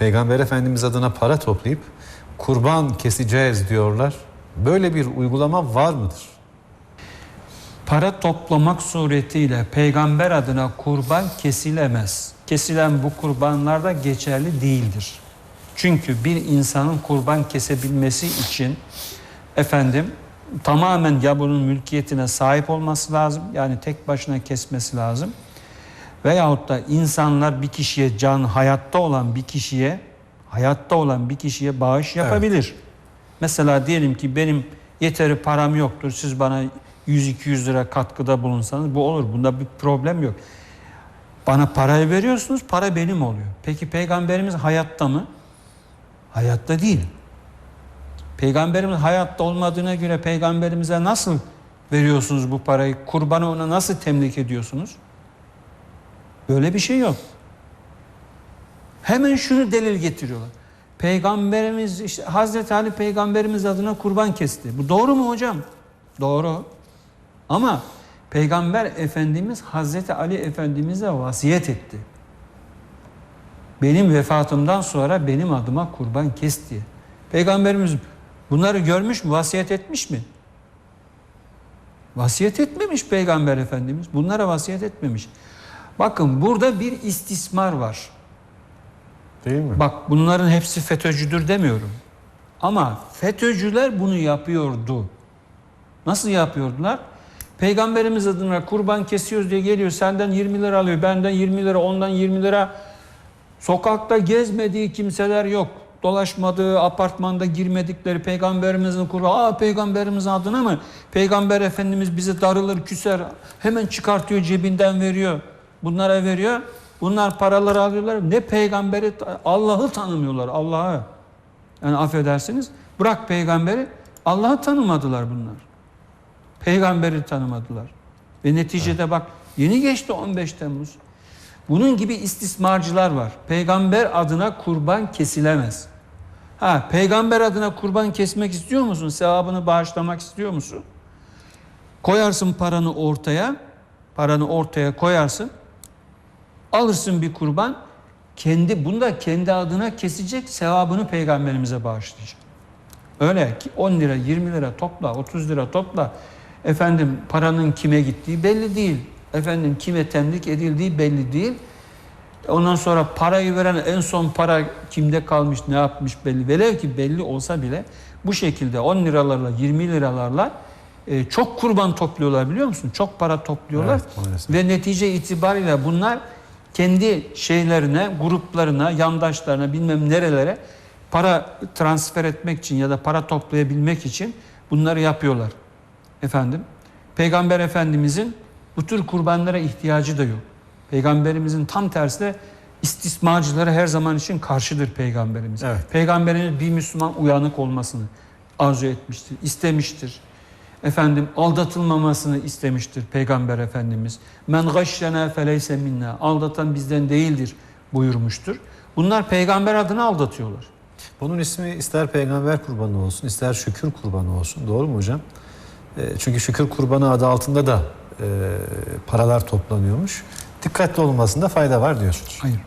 Peygamber Efendimiz adına para toplayıp kurban keseceğiz diyorlar. Böyle bir uygulama var mıdır? Para toplamak suretiyle peygamber adına kurban kesilemez. Kesilen bu kurbanlar da geçerli değildir. Çünkü bir insanın kurban kesebilmesi için efendim tamamen ya bunun mülkiyetine sahip olması lazım. Yani tek başına kesmesi lazım. Veyahut da insanlar bir kişiye can hayatta olan bir kişiye hayatta olan bir kişiye bağış yapabilir. Mesela diyelim ki benim yeteri param yoktur. Siz bana 100-200 lira katkıda bulunsanız bu olur. Bunda bir problem yok. Bana parayı veriyorsunuz, para benim oluyor. Peki peygamberimiz hayatta mı? Hayatta değil. Peygamberimiz hayatta olmadığına göre peygamberimize nasıl veriyorsunuz bu parayı? Kurbanı ona nasıl temlik ediyorsunuz? Böyle bir şey yok. Hemen şunu delil getiriyorlar. Peygamberimiz işte Hazreti Ali peygamberimiz adına kurban kesti. Bu doğru mu hocam? Doğru. Ama peygamber efendimiz Hazreti Ali efendimize vasiyet etti. Benim vefatımdan sonra benim adıma kurban kes diye. Peygamberimiz bunları görmüş mü? Vasiyet etmiş mi? Vasiyet etmemiş peygamber efendimiz. Bunlara vasiyet etmemiş. Bakın burada bir istismar var. Değil mi? Bak bunların hepsi FETÖ'cüdür demiyorum. Ama FETÖ'cüler bunu yapıyordu. Nasıl yapıyordular? Peygamberimiz adına kurban kesiyoruz diye geliyor senden 20 lira alıyor. Benden 20 lira ondan 20 lira. Sokakta gezmediği kimseler yok. Dolaşmadığı, apartmanda girmedikleri peygamberimizin kurban. Aa peygamberimiz adına mı? Peygamber efendimiz bize darılır, küser. Hemen çıkartıyor cebinden veriyor. Bunlara veriyor. Bunlar paraları alıyorlar. Ne peygamberi, Allah'ı tanımıyorlar. Allah'ı. Yani affedersiniz. Bırak peygamberi. Allah'ı tanımadılar bunlar. Peygamberi tanımadılar. Ve neticede bak yeni geçti 15 Temmuz. Bunun gibi istismarcılar var. Peygamber adına kurban kesilemez. Ha, peygamber adına kurban kesmek istiyor musun? Sevabını bağışlamak istiyor musun? Koyarsın paranı ortaya. Paranı ortaya koyarsın. Alırsın bir kurban. Kendi bunda kendi adına kesecek sevabını peygamberimize bağışlayacak. Öyle ki 10 lira, 20 lira topla, 30 lira topla. Efendim paranın kime gittiği belli değil. Efendim kime temlik edildiği belli değil. Ondan sonra parayı veren en son para kimde kalmış, ne yapmış belli. Velev ki belli olsa bile bu şekilde 10 liralarla, 20 liralarla e, çok kurban topluyorlar biliyor musun? Çok para topluyorlar. Evet, maalesef. Ve netice itibariyle bunlar kendi şeylerine, gruplarına, yandaşlarına bilmem nerelere para transfer etmek için ya da para toplayabilmek için bunları yapıyorlar. Efendim, Peygamber Efendimizin bu tür kurbanlara ihtiyacı da yok. Peygamberimizin tam tersine istismarcılara her zaman için karşıdır Peygamberimiz. Evet. Peygamberimiz bir Müslüman uyanık olmasını arzu etmiştir, istemiştir. Efendim aldatılmamasını istemiştir Peygamber Efendimiz. Men gashşena feleyse minna. Aldatan bizden değildir buyurmuştur. Bunlar peygamber adına aldatıyorlar. Bunun ismi ister peygamber kurbanı olsun, ister şükür kurbanı olsun. Doğru mu hocam? E, çünkü şükür kurbanı adı altında da e, paralar toplanıyormuş. Dikkatli olmasında fayda var diyorsunuz. Hayır.